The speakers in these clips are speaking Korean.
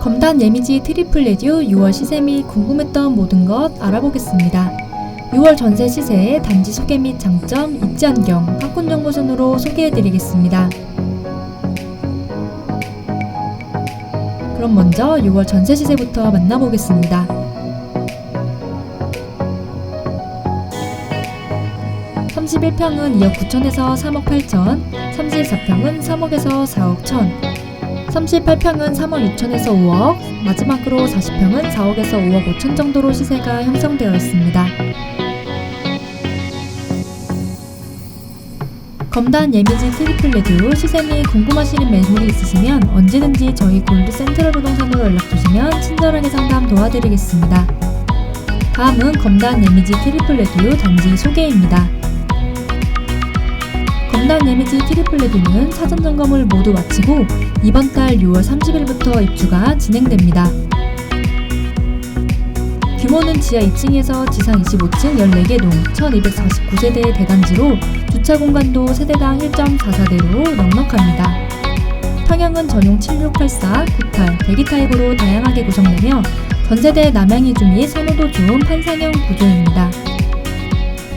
검단 예미지 트리플 레디오 6월 시세 및 궁금했던 모든 것 알아보겠습니다. 6월 전세 시세의 단지 소개 및 장점, 입지 환경, 학군 정보 순으로 소개해드리겠습니다. 그럼 먼저 6월 전세 시세부터 만나보겠습니다. (31평은) 2억 9천에서 (3억 8천) (34평은) (3억에서 4억 천) 38평은 3억 6천에서 5억, 마지막으로 40평은 4억에서 5억 5천 정도로 시세가 형성되어 있습니다. 검단 예미지 트리플 레디오 시세 및 궁금하시는 매물이 있으시면 언제든지 저희 골드 센트럴 부동산으로 연락주시면 친절하게 상담 도와드리겠습니다. 다음은 검단 예미지 트리플 레디오 단지 소개입니다. 검단 예미지 트리플 레디오는 사전 점검을 모두 마치고 이번 달 6월 30일부터 입주가 진행됩니다. 규모는 지하 2층에서 지상 25층 14개 동 1249세대의 대단지로 주차 공간도 세대당 1.44대로 넉넉합니다. 평형은 전용 7684, 98, 배기 타입으로 다양하게 구성되며 전세대 남양 이주 및 선호도 좋은 판상형 구조입니다.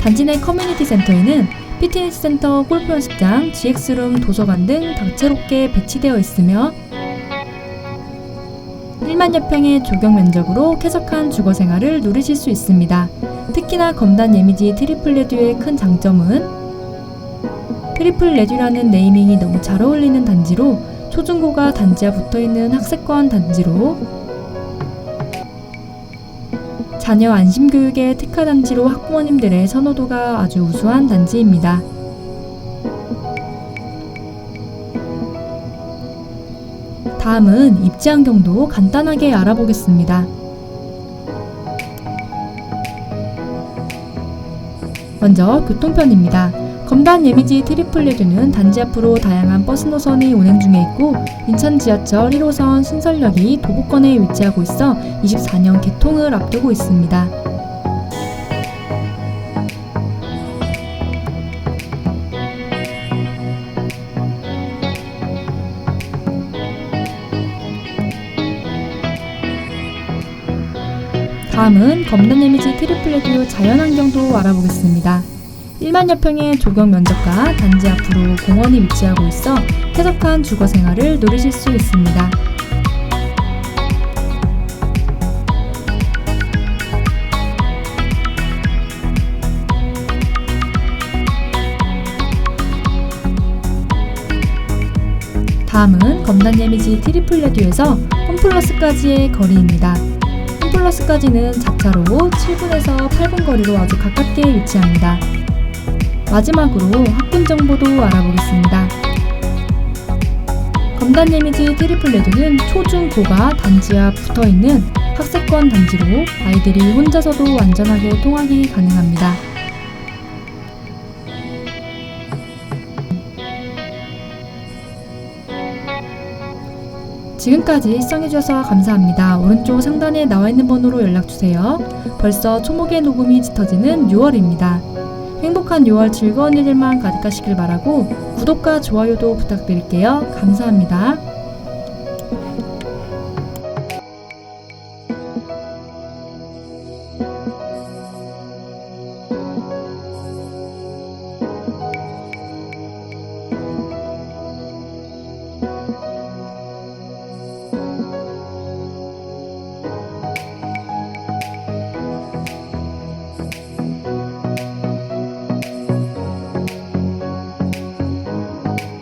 단지 내 커뮤니티 센터에는 피트니스 센터, 골프 연습장, GX룸, 도서관 등 다채롭게 배치되어 있으며 1만여 평의 조경 면적으로 쾌적한 주거 생활을 누리실 수 있습니다. 특히나 검단 예미지 트리플 레듀의 큰 장점은 트리플 레듀라는 네이밍이 너무 잘 어울리는 단지로 초중고가 단지와 붙어 있는 학세권 단지로 자녀 안심 교육에 특화 단지로 학부모님들의 선호도가 아주 우수한 단지입니다. 다음은 입지 환경도 간단하게 알아보겠습니다. 먼저 교통편입니다. 검단 예미지 트리플레드는 단지 앞으로 다양한 버스 노선이 운행 중에 있고 인천 지하철 1호선 신설역이 도보권에 위치하고 있어 24년 개통을 앞두고 있습니다. 다음은 검단 예미지 트리플레드 자연환경도 알아보겠습니다. 1만 여 평의 조경 면적과 단지 앞으로 공원이 위치하고 있어 쾌적한 주거 생활을 누리실 수 있습니다. 다음은 검단 예미지 트리플 레듀에서 홈플러스까지의 거리입니다. 홈플러스까지는 자차로 7분에서 8분 거리로 아주 가깝게 위치합니다. 마지막으로 학군 정보도 알아보겠습니다. 검단 예미지 트리플 레드는 초중 고가 단지와 붙어 있는 학세권 단지로 아이들이 혼자서도 안전하게 통학이 가능합니다. 지금까지 시청해주셔서 감사합니다. 오른쪽 상단에 나와 있는 번호로 연락주세요. 벌써 초목의 녹음이 짙어지는 6월입니다. 행복한 6월 즐거운 일들만 가득하시길 바라고 구독과 좋아요도 부탁드릴게요. 감사합니다.